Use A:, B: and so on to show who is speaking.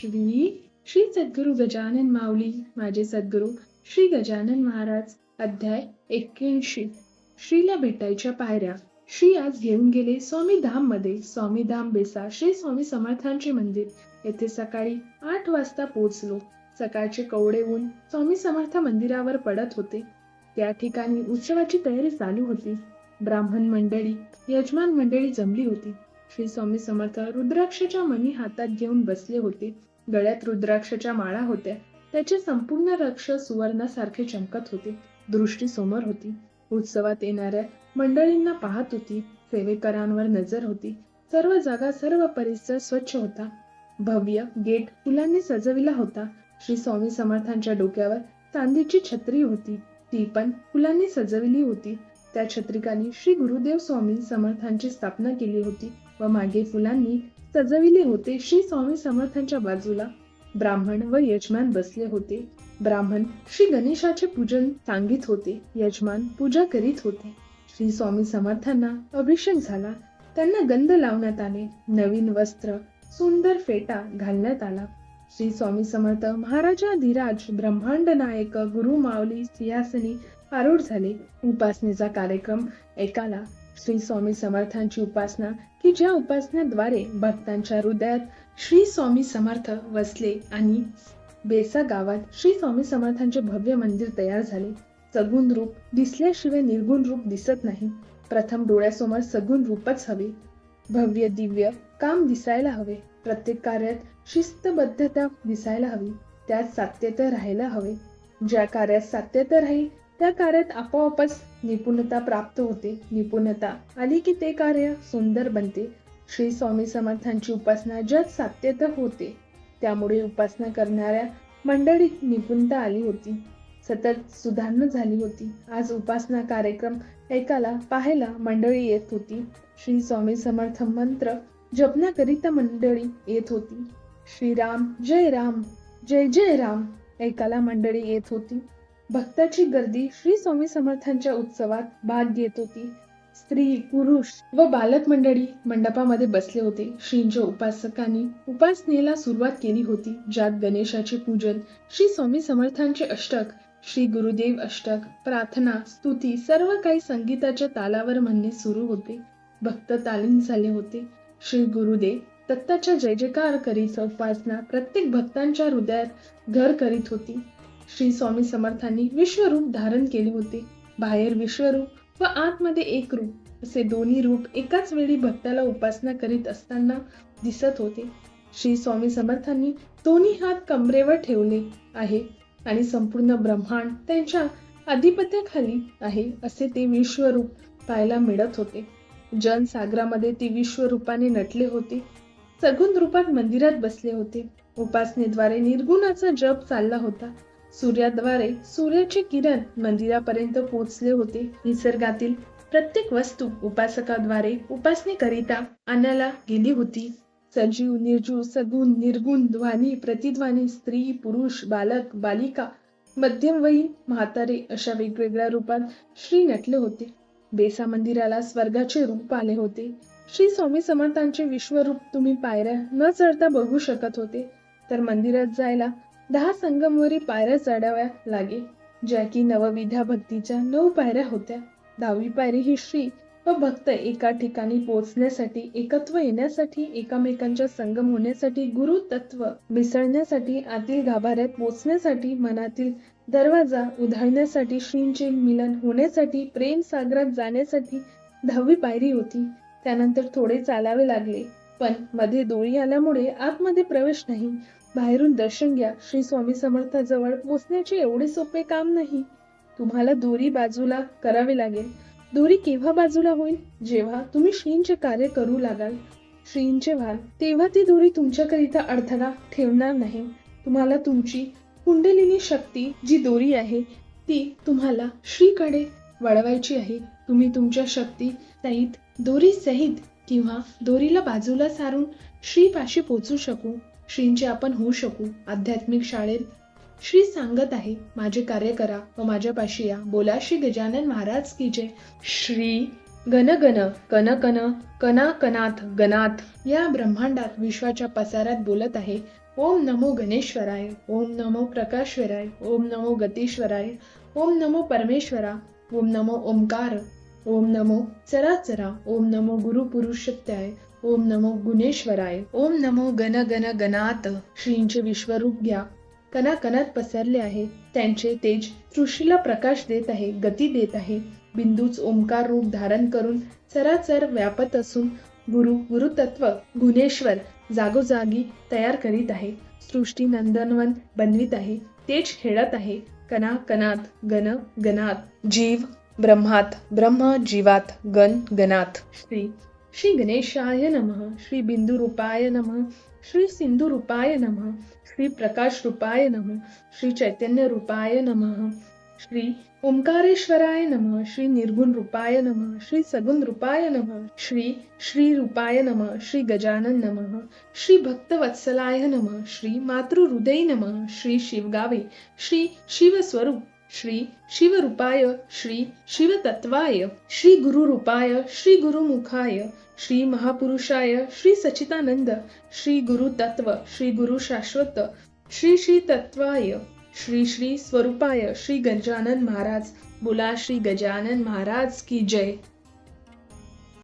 A: श्री श्री सद्गुरु गजानन माऊली माझे सद्गुरु श्री गजानन महाराज अध्याय एक्क्याऐंशी. श्रीला भेटायच्या पायऱ्या. श्री आज घेऊन गेले स्वामी धाममध्ये स्वामी धाम बेसा श्री स्वामी समर्थांचे मंदिर. येथे सकाळी आठ वाजता पोहोचलो. सकाळचे कवडे ऊन स्वामी समर्थ मंदिरावर पडत होते. त्या ठिकाणी उत्सवाची तयारी चालू होती. ब्राह्मण मंडळी यजमान मंडळी जमली होती. श्री स्वामी समर्थ रुद्राक्षच्या मणी हातात घेऊन बसले होते. गळ्यात रुद्राक्षच्या माळा होत्या. त्याचे संपूर्ण रक्ष सुवर्णासारखे चमकत होते. दृष्टी समोर होती. उत्सवात येणाऱ्या मंडळींना पाहत होती. सेवेकरांवर नजर होती. सर्व जागा सर्व परिसर स्वच्छ होता. भव्य गेट फुलांनी सजविला होता. श्री स्वामी समर्थांच्या डोक्यावर चांदीची छत्री होती. ती पण फुलांनी सजविली होती. त्या छत्रिकानी श्री गुरुदेव स्वामी समर्थांची स्थापना केली होती. व मागे फुलांनी सजविले होते. श्री स्वामी समर्थांच्या बाजूला ब्राह्मण व यजमान बसले होते. ब्राह्मण श्री गणेशाचे पूजन सांगित होते. यजमान पूजा करीत होते. श्री स्वामी समर्थांना अभिषेक झाला. त्यांना गंध लावण्यात आले. नवीन वस्त्र सुंदर फेटा घालण्यात आला. श्री स्वामी समर्थ महाराजाधिराज ब्रह्मांड नायक गुरु माऊली सियासनी आरूढ झाले. उपासनेचा कार्यक्रम एकाला श्री स्वामी समर्थांची उपासना की ज्या उपासनेद्वारे भक्तांच्या हृदयात श्री स्वामी समर्थ वसले आणि बेसा गावात श्री स्वामी समर्थांचे भव्य मंदिर तयार झाले. सगुण रूप दिसल्याशिवाय निर्गुण रूप दिसत नाही. प्रथम डोळ्यासमोर सगुण रूपच हवे. भव्य दिव्य काम दिसायला हवे. प्रत्येक कार्यात शिस्तबद्धता दिसायला हवी. त्यात सात्यता राहायला हवे. ज्या कार्यात सात्यता राहील त्या कार्यात आपोआपच निपुणता प्राप्त होते. निपुणता आली की ते कार्य सुंदर बनते. श्री स्वामी समर्थांची उपासना ज्यात सात्यत होते. त्यामुळे उपासना करणाऱ्या मंडळीत निपुणता आली होती. सतत सुधारणा झाली होती. आज उपासना कार्यक्रम ऐकायला पाहायला मंडळी येत होती. श्री स्वामी समर्थ मंत्र जपण्याकरिता मंडळी येत होती. श्रीराम जय राम जय जय राम ऐकायला मंडळी येत होती. भक्ताची गर्दी श्री स्वामी समर्थांच्या उत्सवात भाग घेत होती. स्त्री पुरुष व बालक मंडळी मंडपामध्ये बसले होते. श्रींच्या उपासकांनी उपासनेला सुरुवात केली होती. ज्यात गणेशाचे पूजन श्री स्वामी समर्थांचे अष्टक श्री गुरुदेव अष्टक प्रार्थना स्तुती सर्व काही संगीताच्या तालावर म्हणणे सुरू होते. भक्त तालीम झाले होते. श्री गुरुदेव दत्ताच्या जय जयकार करीत उपासना प्रत्येक भक्तांच्या हृदयात घर करीत होती. श्री स्वामी समर्थांनी विश्वरूप धारण केले होते. बाहेर विश्वरूप व आतमध्ये एक रूप असे दोन्ही रूप एकाच वेळी भक्ताला उपासना करीत असताना दिसत होते. श्री स्वामी समर्थांनी दोन्ही हात कमरेवर ठेवले आहे आणि संपूर्ण ब्रह्मांड त्यांच्या अधिपत्याखाली आहे असे ते विश्वरूप पाहायला मिळत होते. जनसागरामध्ये ते विश्वरूपाने नटले होते. सगुण रूपात मंदिरात बसले होते. उपासनेद्वारे निर्गुणाचा जप चालला होता. सूर्याद्वारे सूर्याचे किरण मंदिरापर्यंत पोहोचले होते. निसर्गातील प्रत्येक वस्तू उपासकाद्वारे उपासनेकरिता आणायला गेली होती. सजीव निर्जीव सगुण निर्गुण ध्वनी प्रतिध्वनी स्त्री पुरुष बालक बालिका मध्यमवयीन म्हातारे अशा वेगवेगळ्या रूपात श्री नटले होते. बेसा मंदिराला स्वर्गाचे रूप आले होते. श्री स्वामी समर्थांचे विश्वरूप तुम्ही पायऱ्या न चढता बघू शकत होते. तर मंदिरात जायला दहा संगमवरी पायऱ्या चढाव्या लागे ज्या की नवविधा भक्तीच्या नऊ पायऱ्या होत्या. दहावी पायरी ही श्री व भक्त एका ठिकाणी पोचण्यासाठी एकत्व येण्यासाठी एकामेकांच्या संगम होण्यासाठी गुरु तत्व मिसळण्यासाठी आतील गाभाऱ्यात पोचण्यासाठी मनातील दरवाजा उधळण्यासाठी श्रींचे मिलन होण्यासाठी प्रेम सागरात जाण्यासाठी दहावी पायरी होती. त्यानंतर थोडे चालावे लागले पण मध्ये दोळी आल्यामुळे आतमध्ये प्रवेश नाही. बाहेरून दर्शन घ्या. श्री स्वामी समर्थाजवळ पोचण्याचे एवढे सोपे काम नाही. तुम्हाला दोरी बाजूला करावे लागेल. दोरी केव्हा बाजूला होईल? जेव्हा तुम्ही श्रींचे कार्य करू लागाल. श्रींचे व्हाल. तेव्हा ती दोरी तुमच्याकरिता अडथळा ठेवणार नाही. तुम्हाला तुमची कुंडलिनी शक्ती जी दोरी आहे ती तुम्हाला श्रीकडे वळवायची आहे. तुम्ही तुमच्या शक्ती सहित दोरी सहित किंवा दोरीला बाजूला सारून श्रीपाशी पोचू शकू. श्रींचे आपण होऊ शकू. आध्यात्मिक शाळेत श्री सांगत आहे माझे कार्य करा व माझ्यापाशी या. बोला श्री गजानन महाराज की जय. श्री गण गण कन कन कना कनाथ गणात या ब्रह्मांडात विश्वाच्या पसारात बोलत आहे ओम नमो गणेश्वराय ओम नमो प्रकाशवराय ओम नमो गतीश्वराय ओम नमो परमेश्वरा ओम नमो ओंकार ओम नमो चराचरा ओम नमो गुरुपुरुषत्याय ओम नमो गुणेश्वराय. ओम नमो गण गण गणात. श्रींचे विश्वरूप घ्या. कणाकणात पसरले आहे. त्यांचे तेज सृष्टीला प्रकाश देत आहे गती देत आहे. बिंदूच ओंकार रूप धारण करून चराचर व्यापत असून गुरु गुरुतत्व गुणेश्वर जागोजागी तयार करीत आहे. सृष्टी नंदनवन बनवित आहे. तेज खेळत आहे. कणा कणात गण गणात जीव ब्रह्मात ब्रह्म जीवात गण गणात. श्री श्री गणेशाय नमः श्री बिंदू रूपाय नमः श्री सिंधू रूपाय नमः श्री प्रकाश रूपाय नमः श्री चैतन्य रूपाय नमः श्री ओंकारेश्वराय नमः श्री निर्गुण रूपाय नमः श्री सगुण रूपाय नमः श्री श्री रूपाय नमः श्री गजानन नमः श्री भक्तवत्सलाय नमः श्री शिवगावे श्री शिवस्वरूप श्री शिवरूपाय श्री शिवतत्वाय श्री गुरुरूपाय श्री गुरुमुखाय श्री महापुरुषाय श्री सचितानंद श्री गुरु तत्व श्री गुरु शाश्वत श्री श्री तत्वाय श्री श्री स्वरूपाय श्री गजानन महाराज. बोला श्री गजानन महाराज की जय.